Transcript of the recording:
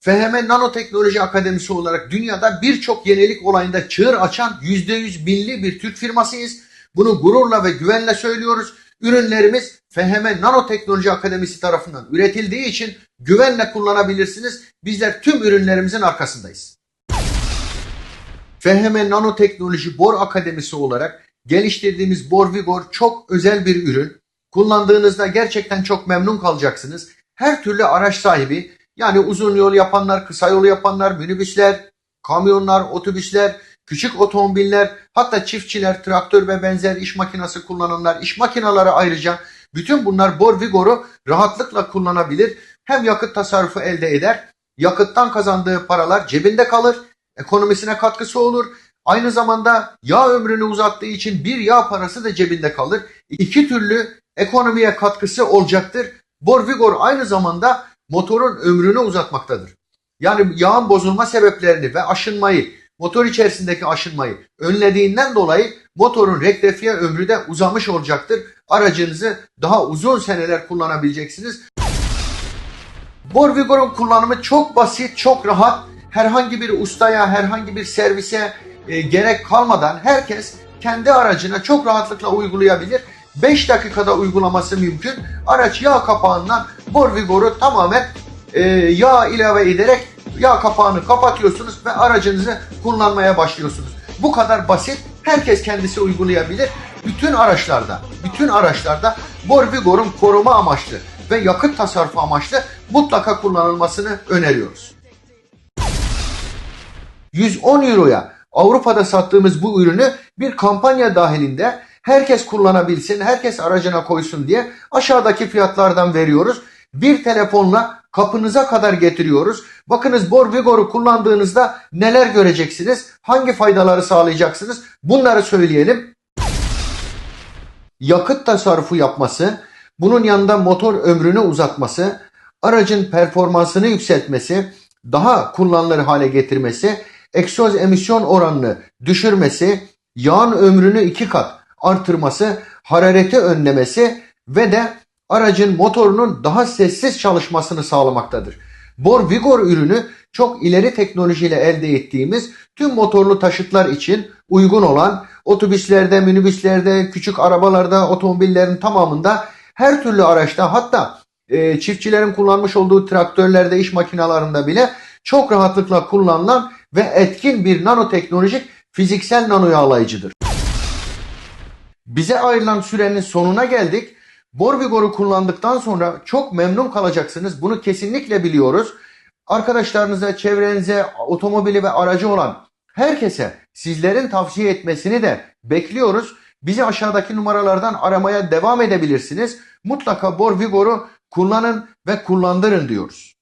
FHM Nanoteknoloji Akademisi olarak dünyada birçok yenilik olayında çığır açan %100 milli bir Türk firmasıyız. Bunu gururla ve güvenle söylüyoruz. Ürünlerimiz FHM Nanoteknoloji Akademisi tarafından üretildiği için güvenle kullanabilirsiniz. Bizler tüm ürünlerimizin arkasındayız. FHM Nanoteknoloji Bor Akademisi olarak geliştirdiğimiz Bor Vigor çok özel bir ürün. Kullandığınızda gerçekten çok memnun kalacaksınız. Her türlü araç sahibi yani uzun yol yapanlar, kısa yol yapanlar, minibüsler, kamyonlar, otobüsler, küçük otomobiller, hatta çiftçiler, traktör ve benzer iş makinesi kullananlar, iş makineleri ayrıca bütün bunlar Bor Vigor'u rahatlıkla kullanabilir. Hem yakıt tasarrufu elde eder, yakıttan kazandığı paralar cebinde kalır, ekonomisine katkısı olur. Aynı zamanda yağ ömrünü uzattığı için bir yağ parası da cebinde kalır. İki türlü ekonomiye katkısı olacaktır. Bor Vigor aynı zamanda motorun ömrünü uzatmaktadır. Yani yağın bozulma sebeplerini ve aşınmayı, motor içerisindeki aşınmayı önlediğinden dolayı motorun rektifiye ömrü de uzamış olacaktır. Aracınızı daha uzun seneler kullanabileceksiniz. Bor Vigor'un kullanımı çok basit, çok rahat. Herhangi bir ustaya, herhangi bir servise e, gerek kalmadan herkes kendi aracına çok rahatlıkla uygulayabilir. 5 dakikada uygulaması mümkün. Araç yağ kapağından Bor Vigor'u tamamen e, yağ ilave ederek yağ kapağını kapatıyorsunuz ve aracınızı kullanmaya başlıyorsunuz. Bu kadar basit. Herkes kendisi uygulayabilir. Bütün araçlarda, bütün araçlarda Bor Vigor'un koruma amaçlı ve yakıt tasarrufu amaçlı mutlaka kullanılmasını öneriyoruz. 110 euroya Avrupa'da sattığımız bu ürünü bir kampanya dahilinde herkes kullanabilsin, herkes aracına koysun diye aşağıdaki fiyatlardan veriyoruz. Bir telefonla kapınıza kadar getiriyoruz. Bakınız Bor Vigor'u kullandığınızda neler göreceksiniz? Hangi faydaları sağlayacaksınız? Bunları söyleyelim. Yakıt tasarrufu yapması, bunun yanında motor ömrünü uzatması, aracın performansını yükseltmesi, daha kullanılır hale getirmesi, egzoz emisyon oranını düşürmesi, yağın ömrünü iki kat artırması, harareti önlemesi ve de aracın motorunun daha sessiz çalışmasını sağlamaktadır. Bor Vigor ürünü çok ileri teknolojiyle elde ettiğimiz tüm motorlu taşıtlar için uygun olan otobüslerde, minibüslerde, küçük arabalarda, otomobillerin tamamında her türlü araçta hatta e, çiftçilerin kullanmış olduğu traktörlerde, iş makinalarında bile çok rahatlıkla kullanılan ve etkin bir nanoteknolojik fiziksel nano yağlayıcıdır. Bize ayrılan sürenin sonuna geldik. Borvigor'u kullandıktan sonra çok memnun kalacaksınız. Bunu kesinlikle biliyoruz. Arkadaşlarınıza, çevrenize, otomobili ve aracı olan herkese sizlerin tavsiye etmesini de bekliyoruz. Bizi aşağıdaki numaralardan aramaya devam edebilirsiniz. Mutlaka Borvigor'u kullanın ve kullandırın diyoruz.